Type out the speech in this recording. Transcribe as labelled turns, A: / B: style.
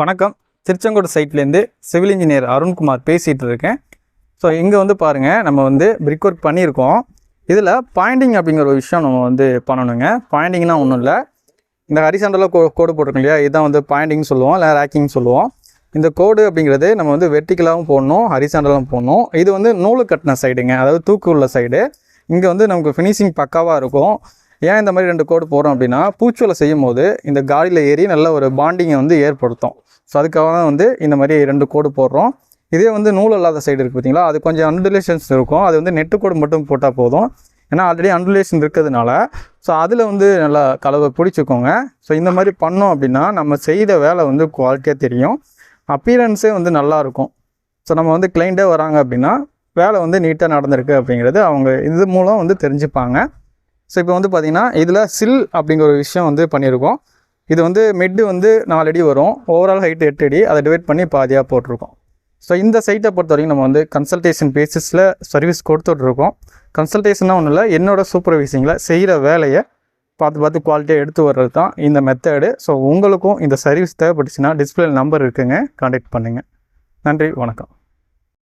A: வணக்கம். திருச்செங்கோடு சைட்லேருந்து civil engineer Arunkumar பேசிகிட்டு இருக்கேன் ஸோ இங்கே வந்து பாருங்கள் நம்ம வந்து பிரிக் ஒர்க் பண்ணியிருக்கோம். இதில் பாயிண்டிங் அப்படிங்கிற ஒரு விஷயம் நம்ம வந்து பண்ணணுங்க. பாயிண்டிங்னா ஒன்றும் இல்லை. இந்த ஹரிசாண்டலாக கோ கோடு போட்டிருக்கோம் இல்லையா? இதுதான் வந்து பாயிண்டிங் சொல்லுவோம் இல்லை ரேக்கிங் சொல்லுவோம். இந்த கோடு அப்படிங்கிறது நம்ம வந்து வெர்டிக்கலாகவும் போடணும் ஹரிசாண்டலாகவும் போடணும். இது வந்து நூலு கட்டின சைடுங்க அதாவது தூக்கு உள்ள சைடு இங்கே வந்து நமக்கு ஃபினிஷிங் பக்காவாக இருக்கும். ஏன் இந்த மாதிரி ரெண்டு கோடு போகிறோம் அப்படின்னா பூச்சுவலை செய்யும் போது இந்த காடியில் ஏறி நல்ல ஒரு பாண்டிங்கை வந்து ஏற்படுத்தும். ஸோ அதுக்காக தான் வந்து இந்த மாதிரி ரெண்டு கோடு போடுறோம். இதே வந்து நூல் இல்லாத சைடு இருக்குது பார்த்தீங்களா அது கொஞ்சம் அன்டுலேஷன்ஸ் இருக்கும். அது வந்து நெட்டு கோடு மட்டும் போட்டால் போதும். ஏன்னா ஆல்ரெடி அன்டுலேஷன் இருக்கிறதுனால ஸோ அதில் வந்து நல்லா கலவை பிடிச்சிக்கோங்க. ஸோ இந்த மாதிரி பண்ணோம் அப்படின்னா நம்ம செய்த வேலை வந்து குவாலிட்டியாக தெரியும். அப்பியரன்ஸே வந்து நல்லா இருக்கும். ஸோ நம்ம வந்து கிளைண்ட்டே வராங்க அப்படின்னா வேலை வந்து நீட்டாக நடந்திருக்கு அப்படிங்கிறது அவங்க இது மூலம் வந்து தெரிஞ்சுப்பாங்க. ஸோ இப்போ வந்து பார்த்திங்கன்னா இதில் சில் அப்படிங்கிற ஒரு விஷயம் வந்து பண்ணியிருக்கோம் இது வந்து மிட்டு வந்து நாலு அடி வரும். ஓவரால் ஹைட்டு எட்டு அடி. அதை டிவைட் பண்ணி பாதியாக போட்டிருக்கோம். ஸோ இந்த சைட்டை பொறுத்த வரைக்கும் நம்ம வந்து கன்சல்டேஷன் பேசிஸில் சர்வீஸ் கொடுத்துட்ருக்கோம். கன்சல்டேஷனாக ஒன்றும் இல்லை என்னோடய சூப்பர்வைசிங்கில் செய்கிற வேலையை பார்த்து பார்த்து குவாலிட்டியாக எடுத்து வர்றது தான் இந்த மெத்தடு ஸோ உங்களுக்கும் இந்த சர்வீஸ் தேவைப்பட்டுச்சுன்னா டிஸ்பிளே நம்பர் இருக்குங்க. காண்டாக்ட் பண்ணுங்கள் நன்றி வணக்கம்.